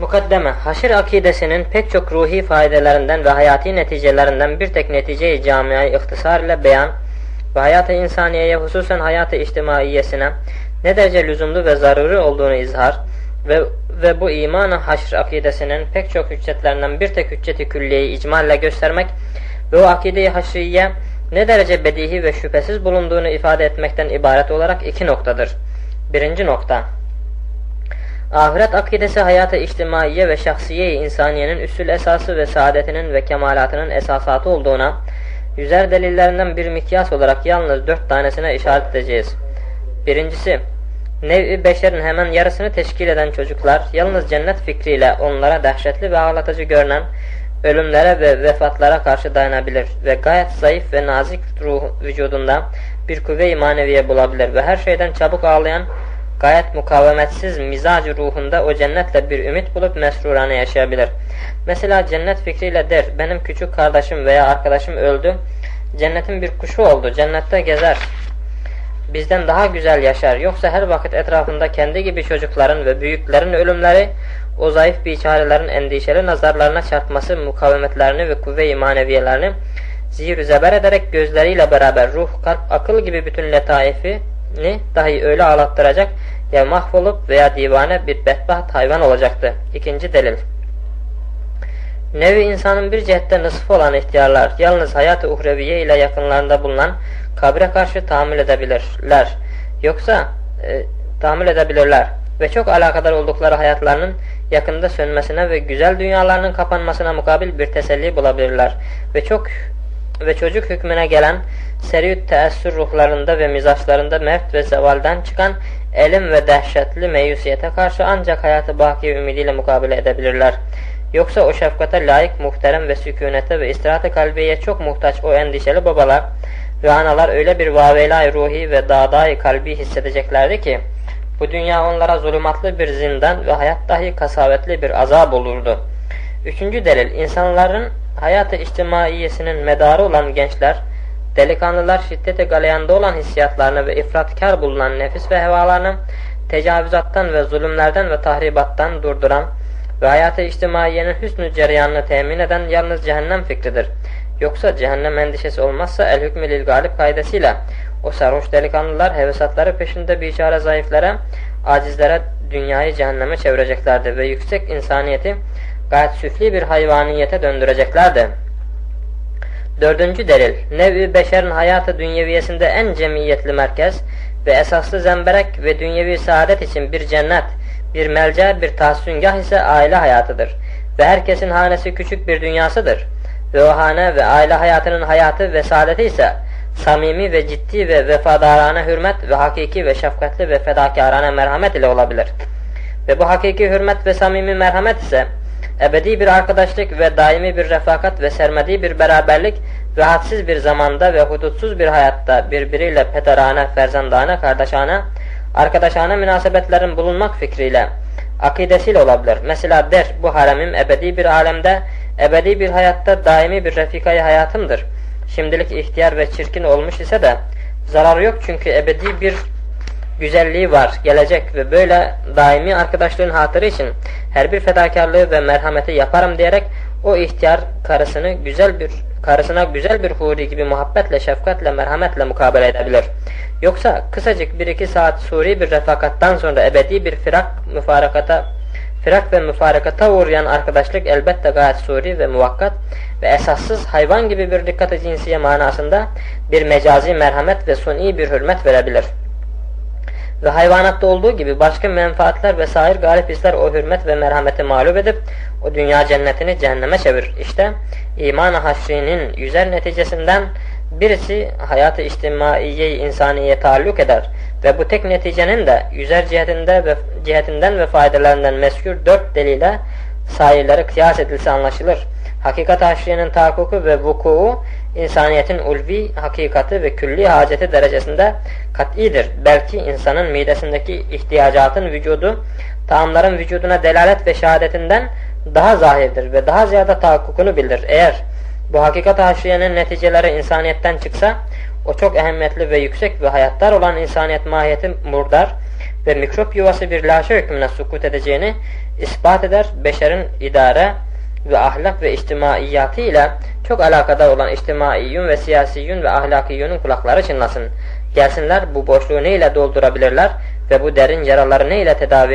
Mukaddeme, haşir akidesinin pek çok ruhi faydalarından ve hayati neticelerinden bir tek netice-i camiayı ihtisar ile beyan ve hayat-ı insaniyeye hususen hayat-ı içtimaiyesine ne derece lüzumlu ve zaruri olduğunu izhar ve, ve bu iman-ı haşr akidesinin pek çok hüccetlerinden bir tek hücceti külliyeyi icmalle göstermek ve o akide-i haşriye ne derece bedihi ve şüphesiz bulunduğunu ifade etmekten ibaret olarak iki noktadır. Birinci nokta, Ahiret akidesi hayata içtimaiye ve şahsiye insaniyenin üssül esası ve saadetinin ve kemalatının esasatı olduğuna yüzer delillerinden bir mikyas olarak yalnız dört tanesine işaret edeceğiz. Birincisi, nev-i beşerin hemen yarısını teşkil eden çocuklar yalnız cennet fikriyle onlara dehşetli ve ağlatıcı görünen ölümlere ve vefatlara karşı dayanabilir ve gayet zayıf ve nazik ruh vücudunda bir kuvve-i maneviye bulabilir ve her şeyden çabuk ağlayan gayet mukavemetsiz mizacı ruhunda o cennetle bir ümit bulup mesrurane yaşayabilir. Mesela cennet fikriyle der, benim küçük kardeşim veya arkadaşım öldü, cennetin bir kuşu oldu, cennette gezer, bizden daha güzel yaşar. Yoksa her vakit etrafında kendi gibi çocukların ve büyüklerin ölümleri, o zayıf biçarelerin endişeli nazarlarına çarpması mukavemetlerini ve kuvve-i maneviyelerini zihir zeber ederek gözleriyle beraber ruh, kalp, akıl gibi bütün letaifi ni dahi öyle ağlattıracak ya mahvolup veya divane bir bedbaht hayvan olacaktı. İkinci delil. Nevi insanın bir cihette nısfı olan ihtiyarlar yalnız hayat-ı uhreviye ile yakınlarında bulunan kabre karşı tahammül edebilirler. Yoksa e, tahammül edebilirler ve çok alakadar oldukları hayatlarının yakında sönmesine ve güzel dünyalarının kapanmasına mukabil bir teselli bulabilirler ve çok ve çocuk hükmüne gelen seriyüt teessür ruhlarında ve mizaçlarında mert ve zevalden çıkan elim ve dehşetli meyusiyete karşı ancak hayatı baki ümidiyle mukabele edebilirler. Yoksa o şefkate layık muhterem ve sükunete ve istirahat-ı kalbiye çok muhtaç o endişeli babalar ve analar öyle bir vavelay ruhi ve dağday kalbi hissedeceklerdi ki bu dünya onlara zulümatlı bir zindan ve hayat dahi kasavetli bir azap olurdu. Üçüncü delil, insanların hayatı içtimaiyesinin medarı olan gençler, delikanlılar şiddete galeyanda olan hissiyatlarını ve ifratkar bulunan nefis ve hevalarını tecavüzattan ve zulümlerden ve tahribattan durduran ve hayatı içtimaiyenin hüsnü cereyanını temin eden yalnız cehennem fikridir. Yoksa cehennem endişesi olmazsa el hükmü lil galip kaydesiyle o sarhoş delikanlılar hevesatları peşinde biçare zayıflara, acizlere dünyayı cehenneme çevireceklerdi ve yüksek insaniyeti gayet süfli bir hayvaniyete döndüreceklerdi. Dördüncü delil, nev-i beşerin hayatı dünyeviyesinde en cemiyetli merkez ve esaslı zemberek ve dünyevi saadet için bir cennet, bir melca, bir tahsüngah ise aile hayatıdır. Ve herkesin hanesi küçük bir dünyasıdır. Ve o hane ve aile hayatının hayatı ve saadeti ise samimi ve ciddi ve vefadarane hürmet ve hakiki ve şefkatli ve fedakarane merhamet ile olabilir. Ve bu hakiki hürmet ve samimi merhamet ise ebedi bir arkadaşlık ve daimi bir refakat ve sermedi bir beraberlik ve hadsiz bir zamanda ve hudutsuz bir hayatta birbiriyle pederane, ferzandane, kardeşane, arkadaşane münasebetlerin bulunmak fikriyle, akidesiyle olabilir. Mesela der, bu haremim ebedi bir alemde, ebedi bir hayatta daimi bir refikayı hayatımdır. Şimdilik ihtiyar ve çirkin olmuş ise de zararı yok çünkü ebedi bir güzelliği var, gelecek ve böyle daimi arkadaşlığın hatırı için her bir fedakarlığı ve merhameti yaparım diyerek o ihtiyar karısını güzel bir karısına güzel bir huri gibi muhabbetle, şefkatle, merhametle mukabele edebilir. Yoksa kısacık bir iki saat suri bir refakattan sonra ebedi bir firak müfarakata firak ve müfarakata uğrayan arkadaşlık elbette gayet suri ve muvakkat ve esassız hayvan gibi bir dikkat-i cinsiye manasında bir mecazi merhamet ve suni bir hürmet verebilir. Ve hayvanatta olduğu gibi başka menfaatler ve sair galip hisler o hürmet ve merhameti mağlup edip o dünya cennetini cehenneme çevirir. İşte iman-ı haşrinin yüzer neticesinden birisi hayatı içtimaiye insaniye taalluk eder ve bu tek neticenin de yüzer cihetinde ve cihetinden ve faydalarından meskür dört delile sairleri kıyas edilse anlaşılır. Hakikat haşriyenin tahakkuku ve vuku'u insaniyetin ulvi hakikati ve külli haceti derecesinde kat'idir. Belki insanın midesindeki ihtiyacatın vücudu, taamların vücuduna delalet ve şehadetinden daha zahirdir ve daha ziyade tahakkukunu bildir. Eğer bu hakikat haşriyenin neticeleri insaniyetten çıksa, o çok ehemmiyetli ve yüksek ve hayatlar olan insaniyet mahiyeti murdar, ve mikrop yuvası bir laşe hükmüne sukut edeceğini ispat eder. Beşerin idare ve ahlak ve içtimaiyatı ile çok alakadar olan içtimaiyyun ve siyasiyyun ve ahlakiyyunun kulakları çınlasın. Gelsinler bu boşluğu ne ile doldurabilirler ve bu derin yaraları ne ile tedavi